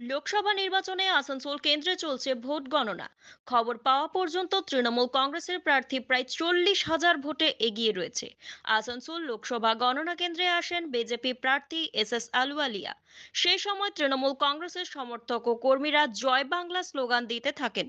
লোকসভা নির্বাচনে আসানসোল কেন্দ্রে চলছে ভোট গণনা খবর পাওয়া পর্যন্ত তৃণমূল কংগ্রেসের প্রার্থী প্রায় চল্লিশ হাজার ভোটে এগিয়ে রয়েছে আসানসোল লোকসভা গণনা কেন্দ্রে আসেন বিজেপি প্রার্থী এস এস আলুয়ালিয়া সেই সময় তৃণমূল কংগ্রেসের সমর্থক ও কর্মীরা জয় বাংলা স্লোগান দিতে থাকেন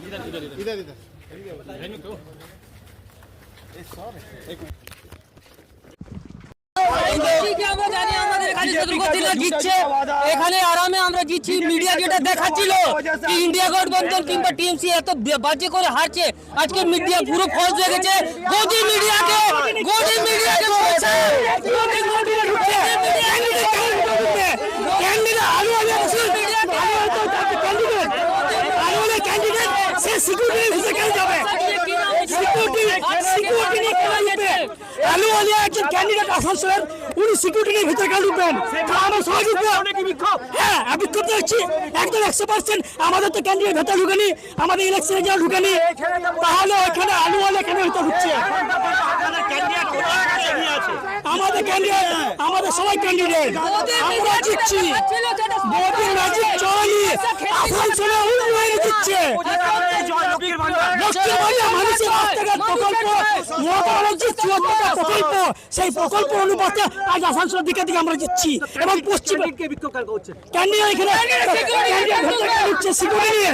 इधर इधर इधर इधर इधर है नहीं क्यों ঠিক আমরা জানি আমাদের এখানে শত্রুপতিরা জিতছে এখানে আরামে আমরা জিতছি মিডিয়া যেটা দেখাচ্ছিল কি ইন্ডিয়া গঠবন্ধন কিংবা টিএমসি এত বে- বাজে করে হারছে আজকে মিডিয়া পুরো ফলস হয়ে গেছে গদি মিডিয়াকে গদি মিডিয়াকে সে সিকিউরিটি ভিসা কেন যাবে? সিকিউরিটি সিকিউরিটি নিয়ে কেন যাবে আলু আলু একজন ক্যান্ডিডেট আসানসোলের, উনি সিকিউরিটির ভিতরে কেন ঢুকবেন আমরা সবাই ঢুকবো হ্যাঁ একদম একশো পার্সেন্ট আমাদের তো ক্যান্ডিডেট ভেতরে ঢুকেনি, আমাদের ইলেকশনে ঢুকেনি। তাহলে ওখানে আলু আলু কেন ভিতরে ঢুকছে? আমাদের ক্যান্ডিডেট আমাদের সবাই ক্যান্ডিডেট আমরা জিতছি। ম্যাজিক চলেনি আসানসোলে উন্নয়নে ভান্ডার মানুষের রাস্তাঘাট প্রকল্প মমতা ব্যানার্জির চুয়াত্তরটা প্রকল্প সেই প্রকল্প অনুপাতে আজ আসানসোলের দিকে দিকে আমরা জিতছি। এবং পশ্চিম ক্যান্ডিডেট এখানে ক্যান্ডিডেট সিকিউরিটি নিয়ে।